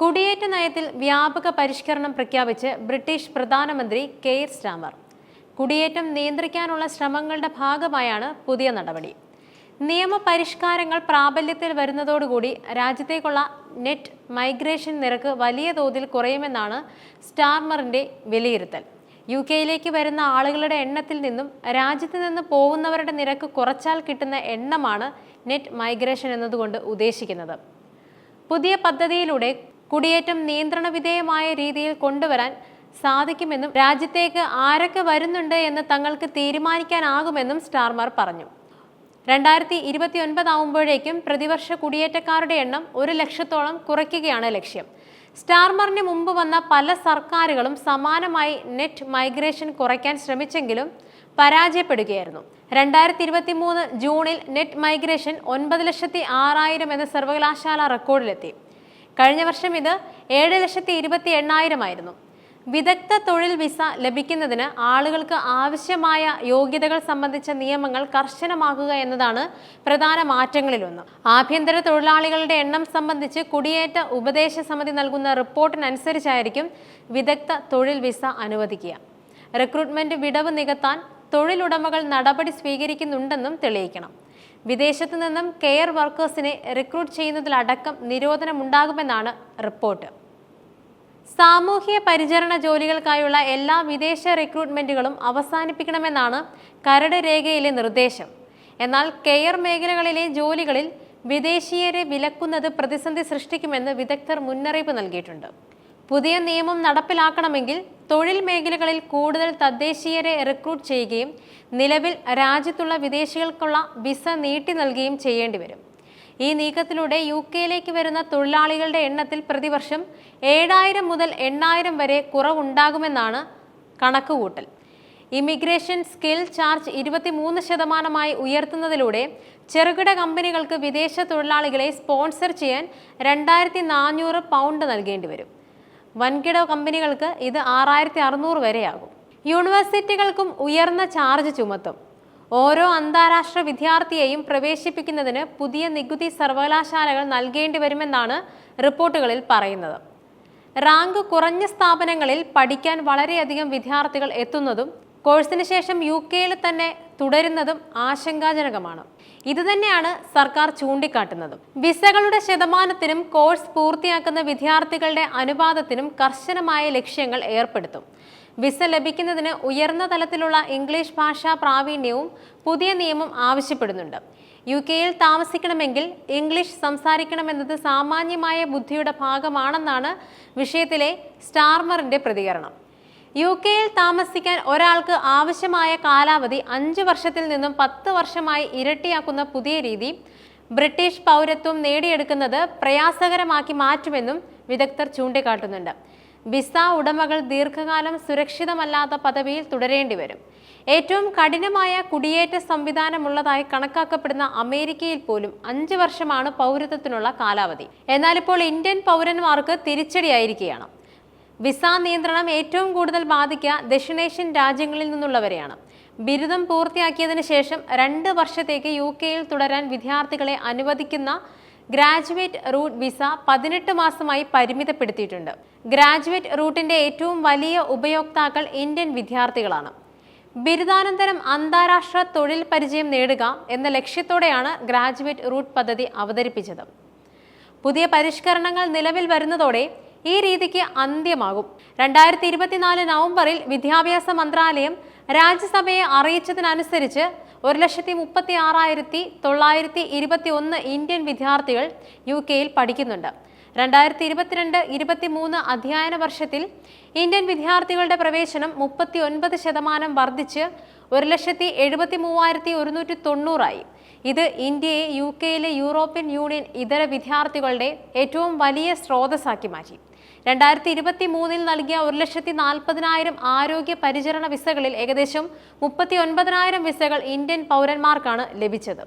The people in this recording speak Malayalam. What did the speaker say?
കുടിയേറ്റ നയത്തിൽ വ്യാപക പരിഷ്കരണം പ്രഖ്യാപിച്ച് ബ്രിട്ടീഷ് പ്രധാനമന്ത്രി കെയർ സ്റ്റാമർ കുടിയേറ്റം നിയന്ത്രിക്കാനുള്ള ശ്രമങ്ങളുടെ ഭാഗമായാണ് പുതിയ നടപടി. നിയമപരിഷ്കാരങ്ങൾ പ്രാബല്യത്തിൽ വരുന്നതോടുകൂടി രാജ്യത്തേക്കുള്ള നെറ്റ് മൈഗ്രേഷൻ നിരക്ക് വലിയ തോതിൽ കുറയുമെന്നാണ് സ്റ്റാർമറിന്റെ വിലയിരുത്തൽ. യു കെയിലേക്ക് വരുന്ന ആളുകളുടെ എണ്ണത്തിൽ നിന്നും രാജ്യത്ത് നിന്ന് പോകുന്നവരുടെ നിരക്ക് കുറച്ചാൽ കിട്ടുന്ന എണ്ണമാണ് നെറ്റ് മൈഗ്രേഷൻ എന്നതുകൊണ്ട് ഉദ്ദേശിക്കുന്നത്. പുതിയ പദ്ധതിയിലൂടെ കുടിയേറ്റം നിയന്ത്രണ വിധേയമായ രീതിയിൽ കൊണ്ടുവരാൻ സാധിക്കുമെന്നും രാജ്യത്തേക്ക് ആരൊക്കെ വരുന്നുണ്ട് എന്ന് തങ്ങൾക്ക് തീരുമാനിക്കാനാകുമെന്നും സ്റ്റാർമാർ പറഞ്ഞു. രണ്ടായിരത്തി ഇരുപത്തി ഒൻപതാവുമ്പോഴേക്കും പ്രതിവർഷ കുടിയേറ്റക്കാരുടെ എണ്ണം ഒരു ലക്ഷത്തോളം കുറയ്ക്കുകയാണ് ലക്ഷ്യം. സ്റ്റാർമറിന് മുമ്പ് വന്ന പല സർക്കാരുകളും സമാനമായി നെറ്റ് മൈഗ്രേഷൻ കുറയ്ക്കാൻ ശ്രമിച്ചെങ്കിലും പരാജയപ്പെടുകയായിരുന്നു. രണ്ടായിരത്തി ഇരുപത്തി മൂന്ന് ജൂണിൽ നെറ്റ് മൈഗ്രേഷൻ ഒൻപത് ലക്ഷത്തി ആറായിരം എന്ന സർവകലാശാല റെക്കോർഡിലെത്തി. കഴിഞ്ഞ വർഷം ഇത് ഏഴ് ലക്ഷത്തി ഇരുപത്തി എണ്ണായിരമായിരുന്നു. വിദഗ്ധ തൊഴിൽ വിസ ലഭിക്കുന്നതിന് ആളുകൾക്ക് ആവശ്യമായ യോഗ്യതകൾ സംബന്ധിച്ച നിയമങ്ങൾ കർശനമാക്കുക എന്നതാണ് പ്രധാന മാറ്റങ്ങളിലൊന്ന്. ആഭ്യന്തര തൊഴിലാളികളുടെ എണ്ണം സംബന്ധിച്ച് കുടിയേറ്റ ഉപദേശ സമിതി നൽകുന്ന റിപ്പോർട്ടിനനുസരിച്ചായിരിക്കും വിദഗ്ധ തൊഴിൽ വിസ അനുവദിക്കുക. റിക്രൂട്ട്മെന്റ് വിടവ് നികത്താൻ തൊഴിലുടമകൾ നടപടി സ്വീകരിക്കുന്നുണ്ടെന്നും തെളിയിക്കണം. വിദേശത്തു നിന്നും കെയർ വർക്കേഴ്സിനെ റിക്രൂട്ട് ചെയ്യുന്നതിലടക്കം നിരോധനമുണ്ടാകുമെന്നാണ് റിപ്പോർട്ട്. സാമൂഹ്യ പരിചരണ ജോലികൾക്കായുള്ള എല്ലാ വിദേശ റിക്രൂട്ട്മെന്റുകളും അവസാനിപ്പിക്കണമെന്നാണ് കരട് രേഖയിലെ നിർദ്ദേശം. എന്നാൽ കെയർ മേഖലകളിലെ ജോലികളിൽ വിദേശീയരെ വിലക്കുന്നത് പ്രതിസന്ധി സൃഷ്ടിക്കുമെന്ന് വിദഗ്ധർ മുന്നറിയിപ്പ് നൽകിയിട്ടുണ്ട്. പുതിയ നിയമം നടപ്പിലാക്കണമെങ്കിൽ തൊഴിൽ മേഖലകളിൽ കൂടുതൽ തദ്ദേശീയരെ റിക്രൂട്ട് ചെയ്യുകയും നിലവിൽ രാജ്യത്തുള്ള വിദേശികൾക്കുള്ള വിസ നീട്ടി നൽകുകയും ചെയ്യേണ്ടി വരും. ഈ നീക്കത്തിലൂടെ യു കെയിലേക്ക് വരുന്ന തൊഴിലാളികളുടെ എണ്ണത്തിൽ പ്രതിവർഷം ഏഴായിരം മുതൽ എണ്ണായിരം വരെ കുറവുണ്ടാകുമെന്നാണ് കണക്കുകൂട്ടൽ. ഇമിഗ്രേഷൻ സ്കിൽ ചാർജ് ഇരുപത്തിമൂന്ന് ശതമാനമായി ഉയർത്തുന്നതിലൂടെ ചെറുകിട കമ്പനികൾക്ക് വിദേശ തൊഴിലാളികളെ സ്പോൺസർ ചെയ്യാൻ രണ്ടായിരത്തി നാനൂറ് പൗണ്ട് നൽകേണ്ടി വരും. വൻകിട കമ്പനികൾക്ക് ഇത് ആറായിരത്തി അറുന്നൂറ് വരെയാകും. യൂണിവേഴ്സിറ്റികൾക്കും ഉയർന്ന ചാർജ് ചുമത്തും. ഓരോ അന്താരാഷ്ട്ര വിദ്യാർത്ഥിയെയും പ്രവേശിപ്പിക്കുന്നതിന് പുതിയ നികുതി സർവകലാശാലകൾ നൽകേണ്ടി വരുമെന്നാണ് റിപ്പോർട്ടുകളിൽ പറയുന്നത്. റാങ്ക് കുറഞ്ഞ സ്ഥാപനങ്ങളിൽ പഠിക്കാൻ വളരെയധികം വിദ്യാർത്ഥികൾ എത്തുന്നതും കോഴ്സിന് ശേഷം യു കെയിൽ തന്നെ തുടരുന്നതും ആശങ്കാജനകമാണ്. ഇതുതന്നെയാണ് സർക്കാർ ചൂണ്ടിക്കാട്ടുന്നതും. വിസകളുടെ ശതമാനത്തിനും കോഴ്സ് പൂർത്തിയാക്കുന്ന വിദ്യാർത്ഥികളുടെ അനുപാതത്തിനും കർശനമായ ലക്ഷ്യങ്ങൾ ഏർപ്പെടുത്തും. വിസ ലഭിക്കുന്നതിന് ഉയർന്ന തലത്തിലുള്ള ഇംഗ്ലീഷ് ഭാഷാ പ്രാവീണ്യവും പുതിയ നിയമം ആവശ്യപ്പെടുന്നുണ്ട്. യു കെയിൽ താമസിക്കണമെങ്കിൽ ഇംഗ്ലീഷ് സംസാരിക്കണമെന്നത് സാമാന്യമായ ബുദ്ധിയുടെ ഭാഗമാണെന്നാണ് വിഷയത്തിലെ സ്റ്റാർമറിന്റെ പ്രതികരണം. യു കെയിൽ താമസിക്കാൻ ഒരാൾക്ക് ആവശ്യമായ കാലാവധി അഞ്ച് വർഷത്തിൽ നിന്നും പത്ത് വർഷമായി ഇരട്ടിയാക്കുന്ന പുതിയ രീതി ബ്രിട്ടീഷ് പൗരത്വം നേടിയെടുക്കുന്നത് പ്രയാസകരമാക്കി മാറ്റുമെന്നും വിദഗ്ധർ ചൂണ്ടിക്കാട്ടുന്നുണ്ട്. വിസ ഉടമകൾ ദീർഘകാലം സുരക്ഷിതമല്ലാത്ത പദവിയിൽ തുടരേണ്ടി വരും. ഏറ്റവും കഠിനമായ കുടിയേറ്റ സംവിധാനമുള്ളതായി കണക്കാക്കപ്പെടുന്ന അമേരിക്കയിൽ പോലും അഞ്ച് വർഷമാണ് പൗരത്വത്തിനുള്ള കാലാവധി. എന്നാൽ ഇപ്പോൾ ഇന്ത്യൻ പൗരന്മാർക്ക് തിരിച്ചടിയായിരിക്കുകയാണ്. വിസ നിയന്ത്രണം ഏറ്റവും കൂടുതൽ ബാധിക്കുക ദക്ഷിണേഷ്യൻ രാജ്യങ്ങളിൽ നിന്നുള്ളവരെയാണ്. ബിരുദം പൂർത്തിയാക്കിയതിനു ശേഷം രണ്ട് വർഷത്തേക്ക് യു കെയിൽ തുടരാൻ വിദ്യാർത്ഥികളെ അനുവദിക്കുന്ന ഗ്രാജുവേറ്റ് റൂട്ട് വിസ പതിനെട്ട് മാസമായി പരിമിതപ്പെടുത്തിയിട്ടുണ്ട്. ഗ്രാജുവേറ്റ് റൂട്ടിന്റെ ഏറ്റവും വലിയ ഉപയോക്താക്കൾ ഇന്ത്യൻ വിദ്യാർത്ഥികളാണ്. ബിരുദാനന്തരം അന്താരാഷ്ട്ര തൊഴിൽ പരിചയം നേടുക എന്ന ലക്ഷ്യത്തോടെയാണ് ഗ്രാജുവേറ്റ് റൂട്ട് പദ്ധതി അവതരിപ്പിച്ചത്. പുതിയ പരിഷ്കരണങ്ങൾ നിലവിൽ വരുന്നതോടെ ഈ രീതിക്ക് അന്ത്യമാകും. രണ്ടായിരത്തി ഇരുപത്തിനാല് നവംബറിൽ വിദ്യാഭ്യാസ മന്ത്രാലയം രാജ്യസഭയെ അറിയിച്ചതിനനുസരിച്ച് ഒരു ലക്ഷത്തി മുപ്പത്തി ആറായിരത്തി തൊള്ളായിരത്തി ഇരുപത്തി ഒന്ന് ഇന്ത്യൻ വിദ്യാർത്ഥികൾ യു കെയിൽ പഠിക്കുന്നുണ്ട്. രണ്ടായിരത്തി ഇരുപത്തിരണ്ട് ഇരുപത്തി മൂന്ന് അധ്യയന വർഷത്തിൽ ഇന്ത്യൻ വിദ്യാർത്ഥികളുടെ പ്രവേശനം മുപ്പത്തി ഒൻപത് ശതമാനം വർദ്ധിച്ച് ഒരു ലക്ഷത്തി എഴുപത്തി മൂവായിരത്തി ഒരുന്നൂറ്റി തൊണ്ണൂറായി. ഇത് ഇന്ത്യയെ യു കെയിലെ യൂറോപ്യൻ യൂണിയൻ ഇതര വിദ്യാർത്ഥികളുടെ ഏറ്റവും വലിയ സ്രോതസ്സാക്കി മാറ്റി. രണ്ടായിരത്തി ഇരുപത്തി മൂന്നിൽ നൽകിയ ഒരു ലക്ഷത്തി നാൽപ്പതിനായിരം ആരോഗ്യ പരിചരണ വിസകളിൽ ഏകദേശം മുപ്പത്തി ഒൻപതിനായിരം വിസകൾ ഇന്ത്യൻ പൗരന്മാർക്കാണ് ലഭിച്ചത്.